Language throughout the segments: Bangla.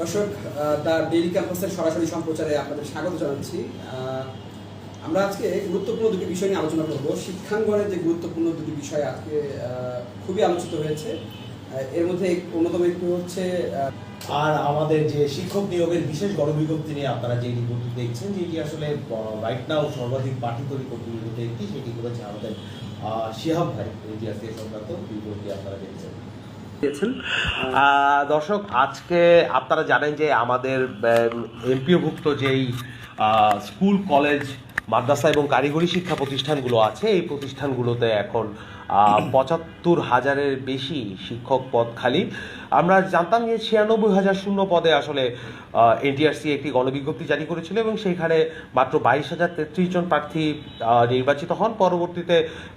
দর্শক দ্য ডেইলি ক্যাম্পাসের সরাসরি সম্প্রচারে আপনাদের স্বাগত জানাচ্ছি। আমরা আজকে গুরুত্বপূর্ণ দুটি বিষয় নিয়ে আলোচনা করব। শিক্ষাঙ্গনে যে গুরুত্বপূর্ণ দুটি বিষয় আজকে খুবই আলোচিত হয়েছে। এর মধ্যে অন্যতম একটি হচ্ছে আর আমাদের যে শিক্ষক নিয়োগের বিশেষ গণবিজ্ঞপ্তি নিয়ে আপনারা যে রিপোর্টটি দেখছেন, যেটি আসলে রাইট নাও সর্বাধিক পাঠিত রিপোর্টের মধ্যে একটি, সেটি করেছে আমাদের শিহাব ভাই, ইতিহাস সংক্রান্ত রিপোর্টটি আপনারা দেখছেন। দিয়েছেন। দর্শক, আজকে আপনারা জানেন যে আমাদের এমপিওভুক্ত যেই স্কুল, কলেজ, মাদ্রাসা এবং কারিগরি শিক্ষা প্রতিষ্ঠানগুলো আছে, এই প্রতিষ্ঠানগুলোতে এখন পঁচাত্তর হাজারের বেশি শিক্ষক পদ খালি। আমরা জানতাম যে ছিয়ানব্বই হাজার শূন্য পদে আসলে এনটিআরসি একটি গণবিজ্ঞপ্তি জারি করেছিল এবং সেইখানে মাত্র বাইশ হাজার তেত্রিশ জন প্রার্থী নির্বাচিত হন। পরবর্তীতে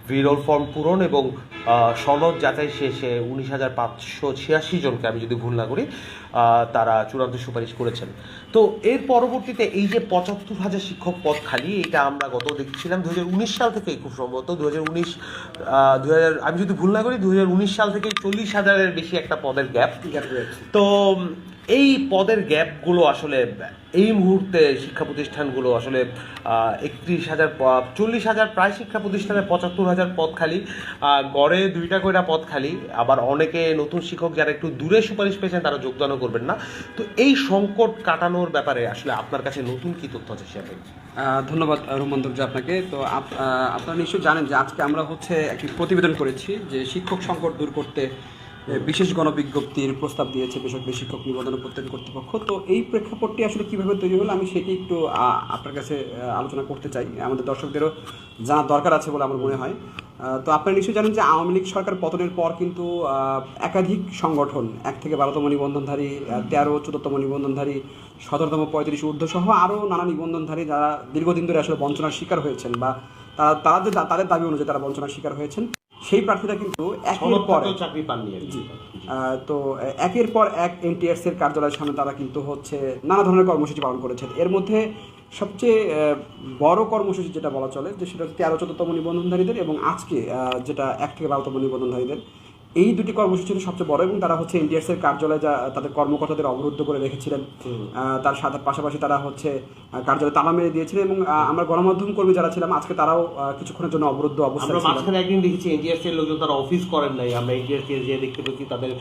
ভিরোল ফর্ম পূরণ এবং সনদ যাচাই শেষে উনিশ হাজার পাঁচশো ছিয়াশি জনকে আমি যদি ভুল না করি তারা চূড়ান্ত সুপারিশ করেছেন। তো এর পরবর্তীতে এই যে পঁচাত্তর হাজার শিক্ষক পদ খালি, এটা আমরা গত দেখছিলাম দু হাজার উনিশ সাল থেকে খুব সম্ভবত। দু হাজার উনিশ আমি যদি ভুল না করি দু হাজার উনিশ সাল থেকে চল্লিশ হাজারের বেশি একটা পদের গ্যাপ রয়েছে। তো এই পদের গ্যাপগুলো আসলে এই মুহূর্তে শিক্ষা প্রতিষ্ঠানগুলো আসলে একত্রিশ হাজার চল্লিশ হাজার প্রায় শিক্ষা প্রতিষ্ঠানে পঁচাত্তর হাজার পদ খালি গড়ে দুইটা কইরা পদ খালি আবার অনেকে নতুন শিক্ষক যারা একটু দূরে সুপারিশ পেয়েছেন তারা যোগদানও করবেন না তো এই সংকট কাটানোর ব্যাপারে আসলে আপনার কাছে নতুন কি তথ্য আছে। আহ, ধন্যবাদ রুমান দুর্জা আপনাকে তো আপ- আপনারা নিশ্চয়ই জানেন যে আজকে আমরা হচ্ছে একটি প্রতিবেদন করেছি যে শিক্ষক সংকট দূর করতে বিশেষ গণবিজ্ঞপ্তির প্রস্তাব দিয়েছে বেসরকারি শিক্ষক নিবন্ধন প্রত্যেক কর্তৃপক্ষ। তো এই প্রেক্ষাপটটি আসলে কীভাবে তৈরি হলো আমি সেটি একটু আপনার কাছে আলোচনা করতে চাই। আমাদের দর্শকদেরও জানা দরকার আছে বলে আমার মনে হয়। তো আপনারা নিশ্চয়ই জানেন যে আওয়ামী লীগ সরকার পতনের পর কিন্তু একাধিক সংগঠন, এক থেকে বারোতম নিবন্ধনধারী তেরো, চোদ্দতম নিবন্ধনধারী, সতেরোতম, পঁয়ত্রিশ ঊর্ধ্ব সহ আরও নানা নিবন্ধনধারী যারা দীর্ঘদিন ধরে আসলে বঞ্চনার শিকার হয়েছেন বা তারা যে তাদের দাবি অনুযায়ী তারা বঞ্চনার শিকার হয়েছেন। সেই প্রার্থীরা কিন্তু একের পর চাকরি পাননি তো একের পর এক এনটিএস এর কার্যালয়ের সামনে তারা কিন্তু হচ্ছে নানা ধরনের কর্মসূচি পালন করেছেন। এর মধ্যে সবচেয়ে আহ, বড় কর্মসূচি যেটা বলা চলে যে সেটা হচ্ছে তেরো চোদ্দতম নিবন্ধনধারীদের এবং আজকে আহ, যেটা এক থেকে বারোতম নিবন্ধনধারীদের। এই দুটি কর্মসূচি ছিল সবচেয়ে বড় এবং তারা হচ্ছে এনটিএস এর কার্যালয়ে যা তাদের কর্মকর্তাদের অবরুদ্ধ করে রেখেছিলেন। তার সাথে পাশাপাশি তারা হচ্ছে কার্যালয়ে তালা মেরে দিয়েছিলেন এবং আমরা গণমাধ্যম কর্মী যারা ছিলাম আজকে তারাও কিছুক্ষণের জন্য অবরুদ্ধ অবস্থায় আমরা মাঝখানে একদিন দেখেছি এনটিআরসি এর লোকজন তারা অফিস করেন নাই। আমরা এনটিআরসি এর যে দেখতে পেয়েছি তাদের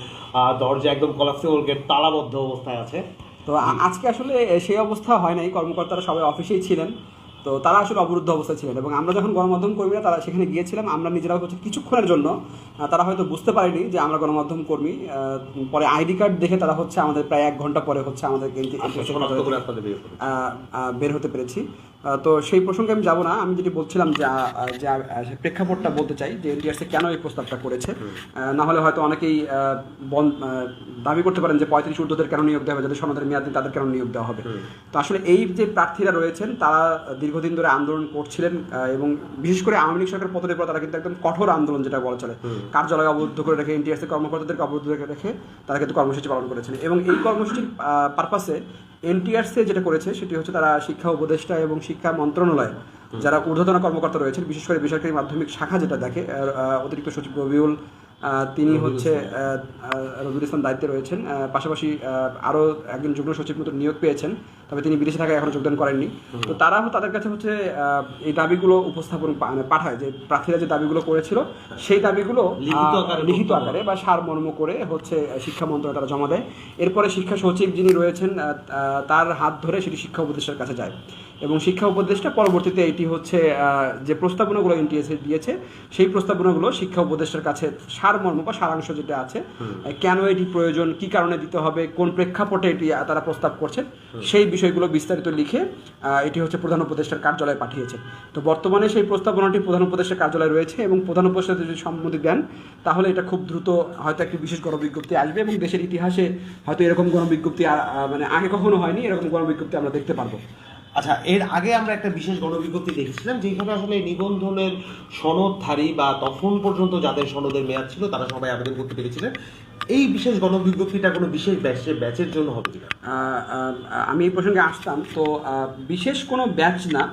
দরজা একদম কলাপসিবল গেট তালাবদ্ধ অবস্থায় আছে। তো আজকে আসলে সেই অবস্থা হয় নাই। কর্মকর্তারা সবাই অফিসেই ছিলেন। তো তারা আসলে অবরুদ্ধ অবস্থায় ছিলেন এবং আমরা যখন গণমাধ্যম কর্মীরা তারা সেখানে গিয়েছিলাম আমরা নিজেরাও হচ্ছে কিছুক্ষণের জন্য তারা হয়তো বুঝতে পারেনি যে আমরা গণমাধ্যম কর্মী পরে আইডি কার্ড দেখে তারা হচ্ছে আমাদের প্রায় এক ঘণ্টা পরে হচ্ছে আমাদের আচ্ছা, বের হতে পেরেছি। তো সেই প্রসঙ্গে আমি যাব না। আমি যেটি বলছিলাম যে প্রেক্ষাপটটা বলতে চাই যে এনটিআরসি কেন এই প্রস্তাবটা করেছে। না হলে হয়তো অনেকেই দাবি করতে পারেন যে পঁয়ত্রিশ ঊর্ধ্বদের কেন নিয়োগ দেওয়া হবে যাদের সনদের মেয়াদ তাদের কেন নিয়োগ দেওয়া হবে। তো আসলে এই যে প্রার্থীরা রয়েছেন তারা দীর্ঘদিন ধরে আন্দোলন করছিলেন এবং বিশেষ করে আওয়ামী লীগ সরকার পতনের পর তারা কিন্তু একদম কঠোর আন্দোলন যেটা বলা চলে কার্যালয় অবরুদ্ধ করে রেখে এনটিআরসি কর্মকর্তাদেরকে অবরুদ্ধ করে রেখে তারা কিন্তু কর্মসূচি পালন করেছেন। এবং এই কর্মসূচির পারপাসে এনটিআরসি যেটা করেছে সেটি হচ্ছে তারা শিক্ষা উপদেষ্টা এবং শিক্ষা মন্ত্রণালয় যারা ঊর্ধ্বতন কর্মকর্তা রয়েছেন বিশেষ করে বেসরকারি মাধ্যমিক শাখা যেটা দেখে অতিরিক্ত সচিব রবিউল তিনি হচ্ছে রবিউল ইসলাম দায়িত্বে রয়েছেন পাশাপাশি আরও একজন যুগ্ম সচিব মতো নিয়োগ পেয়েছেন। তবে তিনি বিদেশে থাকায় এখনও যোগদান করেননি। তো তারা তাদের কাছে হচ্ছে এই দাবিগুলো উপস্থাপন মানে পাঠায় যে প্রার্থীরা যে দাবিগুলো করেছিল সেই দাবিগুলো লিখিত আকারে লিখিত বক্তব্য। আকারে বা সারমর্ম করে হচ্ছে শিক্ষা মন্ত্রণালয় তারা জমা দেয়। এরপরে শিক্ষা সচিব যিনি রয়েছেন তার হাত ধরে সেটি শিক্ষা উপদেষ্টার কাছে যায়। এবং শিক্ষা উপদেষ্টা পরবর্তীতে এটি হচ্ছে যে প্রস্তাবনাগুলো এনটিএসএ দিয়েছে সেই প্রস্তাবনাগুলো শিক্ষা উপদেষ্টার কাছে সারমর্ম বা সারাংশ যেটা আছে কেন এটি প্রয়োজন কি কারণে দিতে হবে কোন প্রেক্ষাপটে এটি তারা প্রস্তাব করছেন সেই বিষয়গুলো বিস্তারিত লিখে এটি হচ্ছে প্রধান উপদেষ্টার কার্যালয়ে পাঠিয়েছে। তো বর্তমানে সেই প্রস্তাবনাটি প্রধান উপদেষ্টার কার্যালয়ে রয়েছে এবং প্রধান উপদেষ্টা যদি সম্মতি দেন তাহলে এটা খুব দ্রুত হয়তো একটি বিশেষ গণবিজ্ঞপ্তি আসবে এবং দেশের ইতিহাসে হয়তো এরকম গণবিজ্ঞপ্তি মানে আগে কখনো হয়নি এরকম গণবিজ্ঞপ্তি আমরা দেখতে পারব। আচ্ছা এর আগে আমরা একটা বিশেষ গণবিজ্ঞপ্তি দেখেছিলাম যেখানে আসলে নিবন্ধনের সনদধারী বা তখন পর্যন্ত যাদের সনদের মেয়াদ ছিল, তারা সবাই আবেদন করতে পেরেছিলেন। এই বিশেষ গণবিজ্ঞপ্তিটা কোনো বিশেষ ব্যাচের ব্যাচের জন্য হবে কিনা? আমি এই প্রসঙ্গে আসতাম, তো বিশেষ কোনো ব্যাচ না।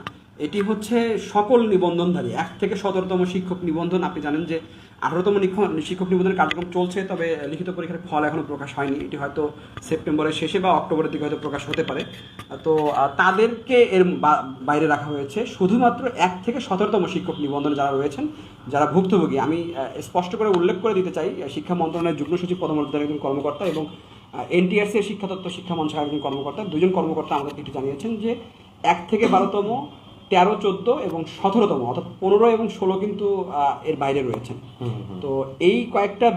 এটি হচ্ছে সকল নিবন্ধনধারী, এক থেকে সতেরোতম শিক্ষক নিবন্ধন। আপনি জানেন যে আঠারোতম শিক্ষক নিবন্ধনের কার্যক্রম চলছে, তবে লিখিত পরীক্ষার ফল এখনও প্রকাশ হয়নি। এটি হয়তো সেপ্টেম্বরের শেষে বা অক্টোবরের দিকে হয়তো প্রকাশ হতে পারে। তো তাদেরকে এর বাইরে রাখা হয়েছে। শুধুমাত্র এক থেকে সতেরোতম শিক্ষক নিবন্ধনে যারা রয়েছেন, যারা ভুক্তভোগী, আমি স্পষ্ট করে উল্লেখ করে দিতে চাই শিক্ষা মন্ত্রণালয়ের যুগ্ম সচিব পদমর্যাদার একজন কর্মকর্তা এবং এনটিআরসি শিক্ষাতত্ত্ব শিক্ষা মঞ্চের একজন কর্মকর্তা। দুজন কর্মকর্তা আমাদেরকে এটি জানিয়েছেন যে এক থেকে বারোতম তেরো চোদ্দ এবং সতেরোতম অর্থাৎ পনেরো এবং ষোলো কিন্তু এর বাইরে রয়েছেন তো এই কয়েকটা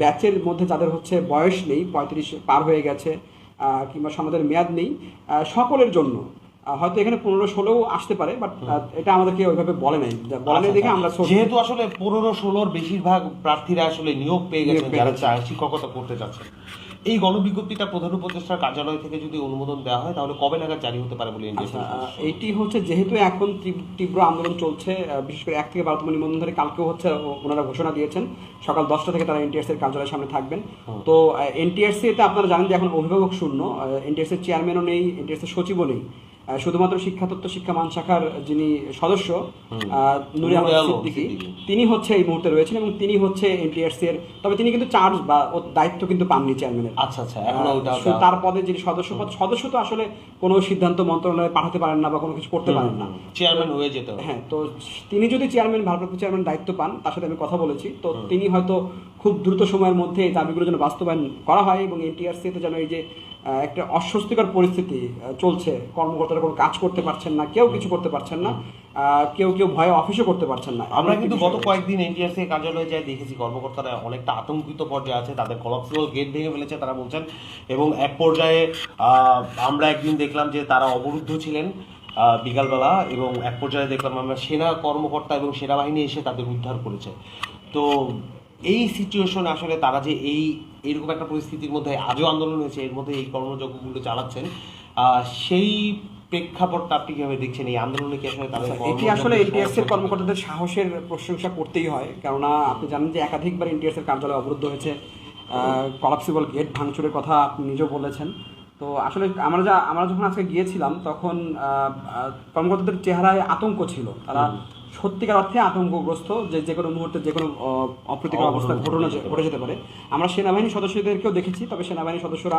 ব্যাচের মধ্যে যাদের হচ্ছে বয়স নেই পঁয়ত্রিশ পার হয়ে গেছে কিংবা সমাজের মেয়াদ নেই সকলের জন্য হয়তো এখানে পনেরো ষোলোও আসতে পারে বাট এটা আমাদেরকে ওইভাবে বলে নাই। বলে নাই দেখে আমরা যেহেতু আসলে পনেরো ষোলোর বেশিরভাগ প্রার্থীরা আসলে নিয়োগ পেয়ে গেছেন যারা শিক্ষকতা করতে চাচ্ছেন। এই গণবিজ্ঞপ্তিটা প্রধান উপদেষ্টার কার্যালয় থেকে যদি অনুমোদন দেওয়া হয় তাহলে কবে নাগাদ জারি হতে পারে বলে আচ্ছা এইটি হচ্ছে যেহেতু এখন তীব্র আন্দোলন চলছে বিশেষ করে এক থেকে বারোতম নিবন্ধন ধরে কালকেও হচ্ছে ওনারা ঘোষণা দিয়েছেন সকাল দশটা থেকে তারা এনটিএস এর কার্যালয়ের সামনে থাকবেন। তো এনটিএসসি তে আপনারা জানেন যে এখন অভিভাবক শূন্য এনটিএসসি এর চেয়ারম্যানও নেই এনটিএসসি এর সচিবও নেই। শুধুমাত্র শিক্ষাতত্ত্ব শিক্ষা মান শাখার যিনি সদস্য নুরি আহমদ সিদ্দিকী। তিনি হচ্ছে এই মুহূর্তে রয়েছেন এবং তিনি হচ্ছে এনটিএস এর তবে তিনি কিন্তু চার্জ বা দায়িত্ব কিন্তু পাননি চেয়ারম্যানের। আচ্ছা আচ্ছা তার পদে যিনি সদস্য পদ সদস্য তো আসলে কোনো সিদ্ধান্ত মন্ত্রণালয়ে পাঠাতে পারেন না বা কোনো কিছু করতে পারেন না। চেয়ারম্যান হয়ে যেতে হ্যাঁ তো তিনি যদি চেয়ারম্যান ভারপ্রাপ্ত চেয়ারম্যান দায়িত্ব পান তার সাথে আমি কথা বলেছি তো তিনি হয়তো খুব দ্রুত সময়ের মধ্যে এই দাবিগুলো যেন বাস্তবায়ন করা হয় এবং এনটিআরসি তে যেন এই যে একটা অস্বস্তিকর পরিস্থিতি চলছে। কর্মকর্তারা কোনো কাজ করতে পারছেন না কেউ কিছু করতে পারছেন না কেউ কেউ ভয়ে অফিসও করতে পারছেন না। আমরা কিন্তু গত। কয়েকদিন এনটিআরসি কার্যালয়ে যাই দেখেছি কর্মকর্তারা অনেকটা আতঙ্কিত পর্যায়ে আছে তাদের কলাপসিবল গেট ভেঙে ফেলেছে তারা বলছেন। এবং এক পর্যায়ে আমরা একদিন দেখলাম যে তারা অবরুদ্ধ ছিলেন বিকালবেলা এবং এক পর্যায়ে দেখলাম আমরা সেনা কর্মকর্তা এবং সেনাবাহিনী এসে তাদের উদ্ধার করেছে। তো এই সিচুয়েশন আসলে তারা যে এই এরকম একটা পরিস্থিতির মধ্যে আজও আন্দোলন হয়েছে এর মধ্যে এই কর্মযজ্ঞগুলো চালাচ্ছেন সেই প্রেক্ষাপটটা আপনি কীভাবে দেখছেন? এই আন্দোলনে কি আসলে তাদের আচ্ছা, এটি আসলে এনটিএস এর কর্মকর্তাদের সাহসের প্রশংসা করতেই হয় কেননা আপনি জানেন যে একাধিকবার এনটিএস এর কার্যালয় অবরুদ্ধ হয়েছে কলাপসিবল গেট ভাঙচুরের কথা আপনি নিজেও বলেছেন। তো আসলে আমরা যা আমরা যখন আজকে গিয়েছিলাম তখন কর্মকর্তাদের চেহারায় আতঙ্ক ছিল। তারা সত্যিকার অর্থে আতঙ্কগ্রস্ত যে যে কোনো মুহূর্তে যে কোনো অপ্রীতিকর অবস্থা ঘটনা ঘটে যেতে পারে। আমরা সেনাবাহিনী সদস্যদেরকেও দেখেছি তবে সেনাবাহিনী সদস্যরা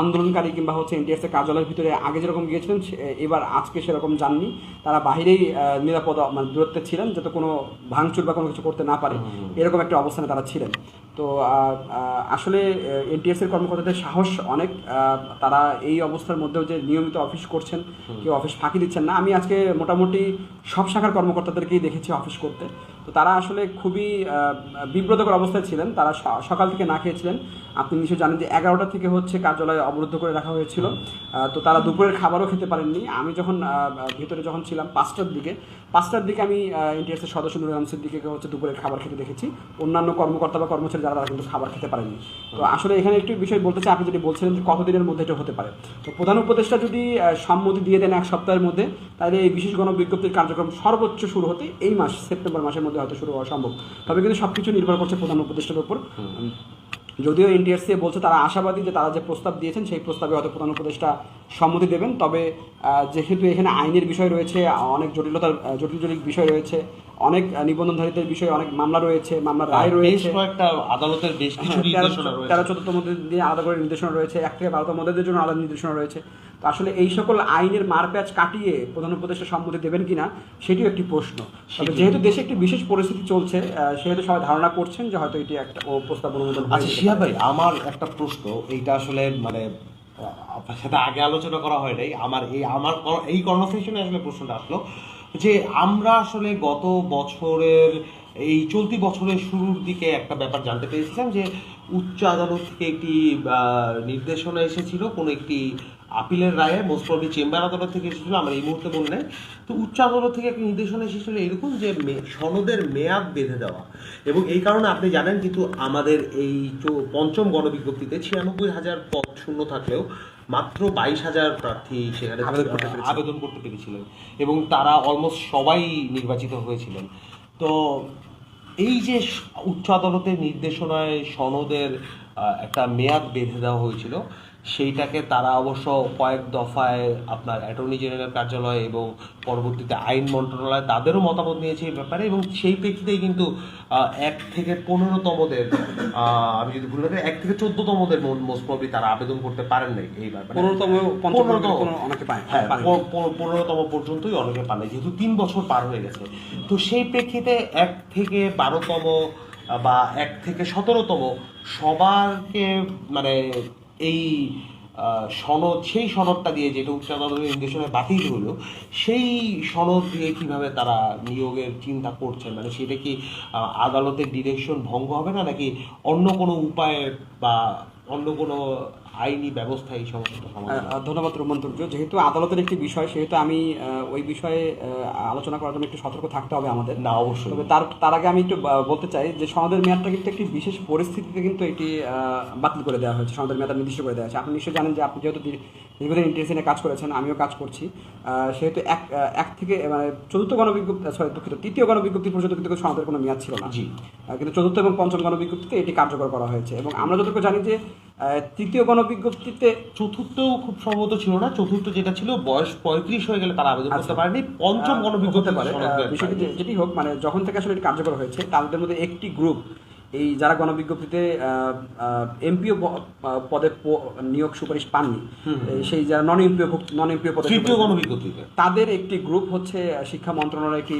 আন্দোলনকারী কিংবা হচ্ছে এনটিএসের কার্যালয়ের ভিতরে আগে যেরকম গিয়েছিলেন এবার আজকে সেরকম যাননি। তারা বাহিরেই নিরাপদ মানে দূরত্বে ছিলেন যাতে কোনো ভাঙচুর বা কোনো কিছু করতে না পারে এরকম একটা অবস্থানে তারা ছিলেন। তো আসলে এনটিএস এর কর্মকর্তাদের সাহস অনেক। তারা এই অবস্থার মধ্যেও যে নিয়মিত অফিস করছেন কেউ অফিস ফাঁকি দিচ্ছেন না। আমি আজকে মোটামুটি সব শাখার কর্মকর্তাদেরকেই দেখেছি অফিস করতে। তো তারা আসলে খুবই বিব্রতকর অবস্থায় ছিলেন। তারা সকাল থেকে না খেয়েছিলেন। আপনি নিশ্চয়ই জানেন যে এগারোটা থেকে হচ্ছে কার্যালয় অবরুদ্ধ করে রাখা হয়েছিল। তো তারা দুপুরের খাবারও খেতে পারেননি। আমি যখন ভিতরে যখন ছিলাম পাঁচটার দিকে পাঁচটার দিকে আমি এনটিএস এর সদস্য নুর আলম সিদ্দিকে হচ্ছে দুপুরের খাবার খেতে দেখেছি। অন্যান্য কর্মকর্তা বা কর্মচারী যারা তারা কিন্তু খাবার খেতে পারেনি। তো আসলে এখানে একটু বিষয় বলতে চাই আপনি যদি বলছিলেন যে কতদিনের মধ্যে এটা হতে পারে। তো প্রধান উপদেষ্টা যদি সম্মতি দিয়ে দেন এক সপ্তাহের মধ্যে তাহলে এই বিশেষ গণবিজ্ঞপ্তির কার্যক্রম সর্বোচ্চ শুরু হতে এই মাস সেপ্টেম্বর মাসের মধ্যে হয়তো শুরু হওয়া সম্ভব। তবে কিন্তু সবকিছু নির্ভর করছে প্রধান উপদেষ্টার উপর। যদিও এনটিআরসি বলছে তারা আশাবাদী যে তারা যে প্রস্তাব দিয়েছেন সেই প্রস্তাবে হয়তো প্রধান উপদেষ্টা সম্মতি দেবেন। তবে যেহেতু এখানে আইনের বিষয় রয়েছে অনেক জটিলতার জটিল জটিল বিষয় রয়েছে অনেক নিবন্ধনধারীদের বিষয়ে অনেক মামলা রয়েছে মামলার রায় রয়েছে। কয়েকটা আদালতের বেশ কিছু হ্যাঁ, তেরো- নির্দেশনা রয়েছে। তেরো চোদ্দতম দিয়ে আলাদা করে নির্দেশনা রয়েছে এক থেকে বারোতম মধ্যে জন্য আলাদা নির্দেশনা রয়েছে। তো আসলে এই সকল আইনের মারপ্যাচ কাটিয়ে প্রধান উপদেষ্টা সম্মতি দেবেন কিনা সেটিও একটি প্রশ্ন। তবে যেহেতু দেশে একটি বিশেষ পরিস্থিতি চলছে সেহেতু সবাই ধারণা করছেন যে হয়তো এটি একটা প্রস্তাব অনুমোদন আচ্ছা শিয়া ভাই আমার একটা প্রশ্ন এইটা আসলে মানে আপনার সাথে আগে আলোচনা করা হয় নাই আমার এই আমার এই কনভারসেশনে আসলে প্রশ্নটা আসলো। যে আমরা আসলে গত বছরের, এই চলতি বছরের শুরুর দিকে একটা ব্যাপার জানতে পেরেছিলাম যে উচ্চ আদালত থেকে একটি নির্দেশনা এসেছিল, কোনো একটি আপিলের রায়ে, মোস্ট প্রবলি চেম্বার আদালত থেকে এসেছিল, আমার এই মুহূর্তে মনে তো উচ্চ আদালত থেকে একটা নির্দেশনা এসেছিল এরকম যে সনদের মেয়াদ বেঁধে দেওয়া। এবং এই কারণে আপনি জানেন, কিন্তু আমাদের এই পঞ্চম গণবিজ্ঞপ্তিতে ছিয়ানব্বই হাজার পদ শূন্য থাকলেও মাত্র বাইশ হাজার প্রার্থী সেখানে আবেদন করতে পেরেছিলেন। এবং তারা অলমোস্ট সবাই নির্বাচিত হয়েছিলেন তো এই যে উচ্চ আদালতের নির্দেশনায় সনদের একটা মেয়াদ বেঁধে দেওয়া হয়েছিল সেইটাকে তারা অবশ্য কয়েক দফায় আপনার অ্যাটর্নি জেনারেল কার্যালয় এবং পরবর্তীতে আইন মন্ত্রণালয় তাদেরও মতামত নিয়েছে এই ব্যাপারে এবং সেই প্রেক্ষিতেই কিন্তু এক থেকে পনেরোতমদের আমি যদি ভুল এক থেকে চোদ্দতমদের মোস্ট প্রবলি তারা আবেদন করতে পারেন নাই এই ব্যাপারে। পনেরোতম হ্যাঁ পনেরোতম পর্যন্তই অনেকে পান নাই, যেহেতু তিন বছর পার হয়ে গেছে। তো সেই প্রেক্ষিতে এক থেকে বারোতম বা এক থেকে সতেরোতম সবারকে মানে এই সনদ, সেই সনদটা দিয়ে যেটা উচ্চ আদালতের নির্দেশনায় বাতিল হলো সেই সনদ দিয়ে কীভাবে তারা নিয়োগের চিন্তা করছেন? মানে সেটা কি আদালতের ডিরেকশন ভঙ্গ হবে না, নাকি অন্য কোনো উপায়ে বা অন্য কোনো আইনি ব্যবস্থা এই? আহ, ধন্যবাদ রোমন্তর্য। যেহেতু আদালতের একটি বিষয় সেহেতু আমি ওই বিষয়ে আলোচনা করার জন্য একটু সতর্ক থাকতে হবে আমাদের। না অবশ্যই। তবে তার তার আগে আমি একটু বলতে চাই যে সনদের মেয়াদটা কিন্তু একটি বিশেষ পরিস্থিতিতে কিন্তু এটি বাতিল করে দেওয়া হয়েছে। সনদের মেয়াদটা নির্দিষ্ট করে দেওয়া হয়েছে। আপনি নিশ্চয়ই জানেন যে আপনি যেহেতু দীর- দীর্ঘদিন ইন্টারেস্টে কাজ করেছেন আমিও কাজ করছি। সেহেতু এক এক থেকে মানে চতুর্থ গণবিজ্ঞপ্তি সরি দুঃখিত তৃতীয় গণবিজ্ঞপ্তি পর্যন্ত কিন্তু সনদের কোনো মেয়াদ ছিল না। জি। কিন্তু চতুর্থ এবং পঞ্চম গণবিজ্ঞপ্তিতে এটি কার্যকর করা হয়েছে। এবং আমরা যতটুকু জানি যে তৃতীয় গণবিজ্ঞপ্তিতে চতুর্থও খুব সম্ভবত ছিল না। চতুর্থ যেটা ছিল বয়স পঁয়ত্রিশ হয়ে গেলে তারা আবেদন করতে আচ্ছা। পারেনি। পঞ্চম গণবিজ্ঞপ্তি পারে। বিষয়টি যেটি হোক মানে যখন থেকে আসলে এটি কার্যকর হয়েছে তাদের মধ্যে একটি গ্রুপ এই যারা গণবিজ্ঞপ্তিতে এমপিও পদে নিয়োগ সুপারিশ পাননি সেই যারা নন এমপিও নন এমপিও পদে গণবিজ্ঞপ্তিতে তাদের একটি গ্রুপ হচ্ছে শিক্ষা মন্ত্রণালয় একটি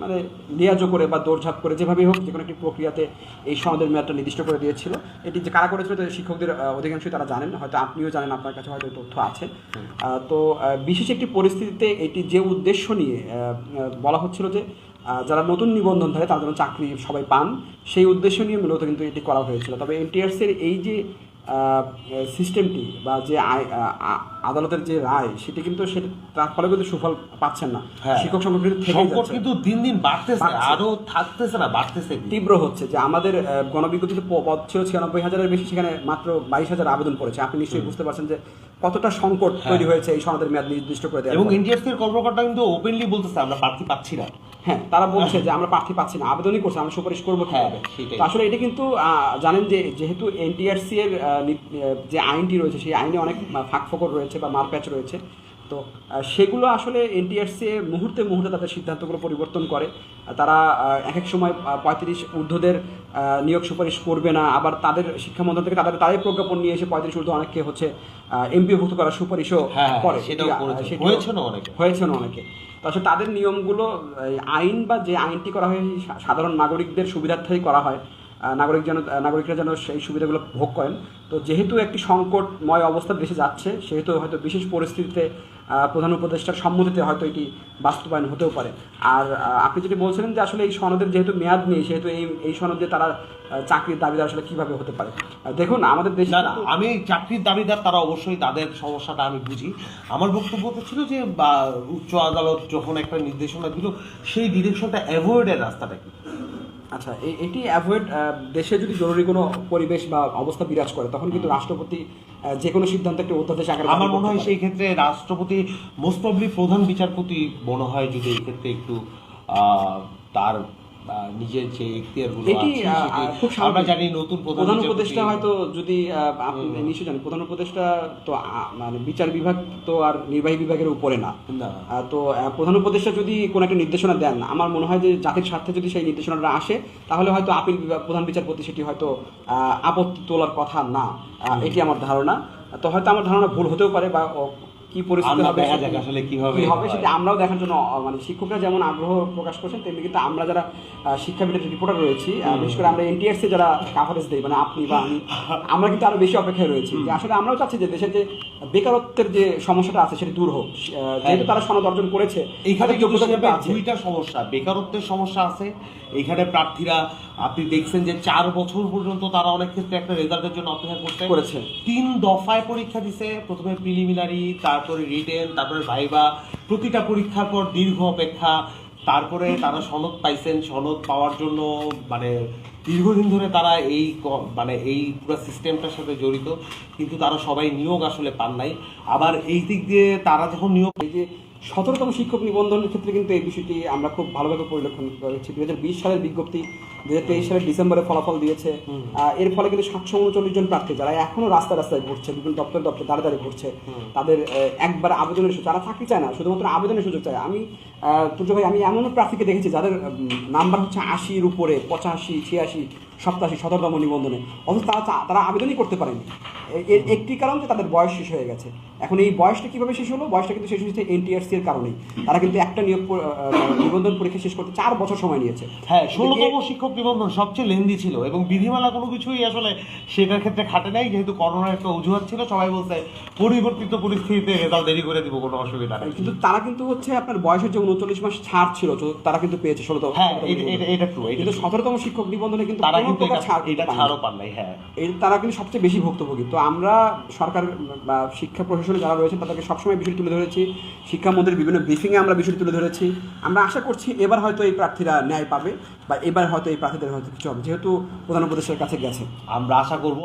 মানে লিয়াজো করে বা দৌড়ঝাঁপ করে যেভাবেই হোক যে কোনো একটি প্রক্রিয়াতে এই সনদের মেয়াদটা নির্দিষ্ট করে দিয়েছিল। এটি যে কারা করেছিল শিক্ষকদের অধিকাংশই তারা জানেন হয়তো আপনিও জানেন আপনার কাছে হয়তো তথ্য আছে। তো বিশেষ একটি পরিস্থিতিতে এটি যে উদ্দেশ্য নিয়ে বলা হচ্ছিল যে যারা নতুন নিবন্ধনধারী তারা যেন চাকরি সবাই পান। সেই উদ্দেশ্য নিয়ে মূলত কিন্তু এটি করা হয়েছিল। তবে এনটিআরসির এই যে সিস্টেমটি বা যে আদালতের যে রায় সেটি কিন্তু সেটা তার ফলে কিন্তু সুফল পাচ্ছেন না। হ্যাঁ। শিক্ষক সংকট কিন্তু সংকট কিন্তু দিন দিন বাড়তেছে আরও থাকতেছে না বাড়তেছে তীব্র হচ্ছে যে আমাদের গণবিজ্ঞপ্তিতে পদ ছিল ছিয়ানব্বই হাজারের বেশি সেখানে মাত্র বাইশ হাজার আবেদন পড়েছে। আপনি নিশ্চয়ই বুঝতে পারছেন যে কতটা সংকট তৈরি হয়েছে এই সনদের মেয়াদ নির্দিষ্ট করে দেওয়া এবং এনজিএফসি কর্মকর্তা কিন্তু ওপেনলি বলতেছে আমরা প্রার্থী পাচ্ছি না। হ্যাঁ তারা বলছে যে আমরা প্রার্থী পাচ্ছি না আবেদনই করছে আমরা সুপারিশ করব হ্যাঁ, কীভাবে আসলে এটা কিন্তু জানেন যে যেহেতু এনটিআরসি এর যে আইনটি রয়েছে সেই আইনে অনেক ফাঁক ফোকর রয়েছে বা মারপ্যাচ রয়েছে তো সেগুলো আসলে এনটিআরসি মুহূর্তে মুহূর্তে তাদের সিদ্ধান্তগুলো পরিবর্তন করে। তারা এক এক সময় পঁয়ত্রিশ ঊর্ধ্বদের আহ, নিয়োগ সুপারিশ করবে না আবার তাদের শিক্ষা মন্ত্রণ থেকে তাদের তাদের প্রজ্ঞাপন নিয়ে এসে পঁয়ত্রিশ ঊর্ধ্ব অনেককে হচ্ছে এমপিভুক্ত করার সুপারিশও হ্যাঁ, করে। আহ, করেছে। হয়েছে অনেকে। হয়েছে না অনেকে। তো আসলে তাদের নিয়মগুলো আইন বা যে আইনটি করা হয় সাধারণ নাগরিকদের সুবিধার্থেই করা হয়। নাগরিক যেন নাগরিকরা যেন সেই সুবিধাগুলো ভোগ করেন। তো যেহেতু একটি সংকটময় অবস্থা দেশে যাচ্ছে, সেহেতু হয়তো বিশেষ পরিস্থিতিতে প্রধান উপদেষ্টার সম্মতিতে হয়তো এটি বাস্তবায়ন হতেও পারে। আর আপনি যেটি বলছিলেন যে আসলে এই সনদের যেহেতু মেয়াদ নেই, সেহেতু এই এই সনদে তারা চাকরির দাবিদার আসলে কীভাবে হতে পারে? দেখুন, আমাদের দেশে আমি চাকরির দাবিদার, তারা অবশ্যই তাদের সমস্যাটা আমি বুঝি। আমার বক্তব্য তো ছিল যে উচ্চ আদালত যখন একটা নির্দেশনা দিল, সেই ডিরেকশনটা অ্যাভয়েডের রাস্তাটা কি? আচ্ছা এই- এটি অ্যাভয়েড দেশে যদি জরুরি কোনো পরিবেশ বা অবস্থা বিরাজ করে তখন কিন্তু রাষ্ট্রপতি যে কোনো সিদ্ধান্ত একটি অধ্যাদেশ আকারে আমার মনে হয় সেই ক্ষেত্রে রাষ্ট্রপতি মোস্ট প্রবলি প্রধান বিচারপতি মনে হয় যদি এই ক্ষেত্রে একটু আহ, তার নিজের যে এখতিয়ারগুলো এটি, খুব আমরা জানি নতুন প্রধান উপদেষ্টা হয়তো যদি আপনি নিশ্চয়ই জানেন প্রধান উপদেষ্টা তো মানে বিচার বিভাগ তো আর নির্বাহী বিভাগের উপরে না। তো প্রধান উপদেষ্টা যদি কোনো একটা নির্দেশনা দেন আমার মনে হয় যে জাতির স্বার্থে যদি সেই নির্দেশনাটা আসে তাহলে হয়তো আপিল বিভাগ প্রধান বিচারপতি সেটি হয়তো আহ, আপত্তি তোলার কথা না। এটি আমার ধারণা। তো হয়তো আমার ধারণা ভুল হতেও পারে বা কি পরিস্থিতি হবে আসলে কি হবে হয়। সেটা আমরাও দেখার জন্য মানে শিক্ষকরা যেমন আগ্রহ প্রকাশ করছেন তেমনি কিন্তু আমরা যারা শিক্ষাবিদের রিপোর্টার রয়েছি বিশেষ করে আমরা এনটিআরসি যারা কাভারেজ দেই মানে আপনি বা আমি আমরা কিন্তু আরও বেশি অপেক্ষায় রয়েছি। যে আসলে আমরাও চাচ্ছি যে দেশের যে বেকারত্বের যে সমস্যাটা আছে সেটা দূর হোক যেহেতু তারা সনদ অর্জন করেছে এইখানে দুইটা সমস্যা বেকারত্বের সমস্যা আছে এইখানে প্রার্থীরা আপনি দেখছেন যে চার বছর পর্যন্ত তারা অনেক ক্ষেত্রে একটা রেজাল্টের জন্য অপেক্ষা করতে করেছে। তিন দফায় পরীক্ষা দিছে। প্রথমে প্রিলিমিনারি তারপরে রিটেন তারপরে ভাইবা প্রতিটা পরীক্ষার পর দীর্ঘ অপেক্ষা। তারপরে তারা সনদ পাইছেন। সনদ পাওয়ার জন্য মানে দীর্ঘদিন ধরে তারা এই মানে এই পুরো সিস্টেমটার সাথে জড়িত। কিন্তু তারা সবাই নিয়োগ আসলে পান নাই। আবার এই দিক দিয়ে তারা যখন নিয়োগ এই যে সতেরোতম শিক্ষক নিবন্ধনের ক্ষেত্রে কিন্তু এই বিষয়টি আমরা খুব ভালোভাবে পরিলক্ষণ করেছি। দু হাজার বিশ সালের বিজ্ঞপ্তি দু হাজার তেইশ সালের ডিসেম্বরে ফলাফল দিয়েছে। এর ফলে কিন্তু সাতশো উনচল্লিশ জন প্রার্থী যারা এখনও রাস্তায় রাস্তায় ঘুরছে বিভিন্ন দপ্তর দপ্তর দাঁড়ে দাঁড়িয়ে ঘুরছে তাদের একবার আবেদনের সুযোগ যারা চাকরি চায় না শুধুমাত্র আবেদনের সুযোগ চায়। আমি তুর্য ভাই আমি এমনও প্রার্থীকে দেখেছি যাদের নাম্বার হচ্ছে আশির উপরে পঁচাশি ছিয়াশি সপ্তাশি সতেরোতম নিবন্ধনে। অথচ তারা তারা আবেদনই করতে পারেনি। এর একটি কারণ যে তাদের বয়স শেষ হয়ে গেছে। এখন এই বয়সটা কীভাবে শেষ হলো? বয়সটা কিন্তু শেষ হয়েছে এনটিআরসি এর কারণেই। তারা কিন্তু একটা নিয়োগ নিবন্ধন পরীক্ষা শেষ করতে চার বছর সময় নিয়েছে। হ্যাঁ ষোলোতম শিক্ষক নিবন্ধন সবচেয়ে লেন্দি ছিল এবং বিধিমালা কোনো কিছুই আসলে সেটার ক্ষেত্রে খাটে নাই যেহেতু করোনার একটা অজুহাত ছিল সবাই বলছে পরিবর্তিত পরিস্থিতিতে রেজাল্ট দেরি করে দিব কোনো অসুবিধা নেই। কিন্তু তারা কিন্তু হচ্ছে আপনার বয়সের যে উনচল্লিশ মাস ছাড় ছিল তো তারা কিন্তু পেয়েছে ষোলোতম হ্যাঁ এটা- ট্রু কিন্তু সতেরোতম শিক্ষক নিবন্ধনে কিন্তু তারা কিন্তু এটা- ছাড় এটা ছাড়ও পান নাই হ্যাঁ। এই তারা কিন্তু সবচেয়ে বেশি ভুক্তভোগী। তো আমরা সরকার বা শিক্ষা প্রশাসনে যারা রয়েছেন তাদেরকে সবসময় বিষয় তুলে ধরেছি। শিক্ষামন্ত্রীর বিভিন্ন ব্রিফিংয়ে আমরা বিষয়টি তুলে ধরেছি। আমরা আশা করছি এবার হয়তো এই প্রার্থীরা ন্যায় পাবে বা এবার হয়তো এই প্রার্থীদের হয়তো কিছু হবে যেহেতু প্রধান উপদেষ্টার কাছে গেছে আমরা আশা করব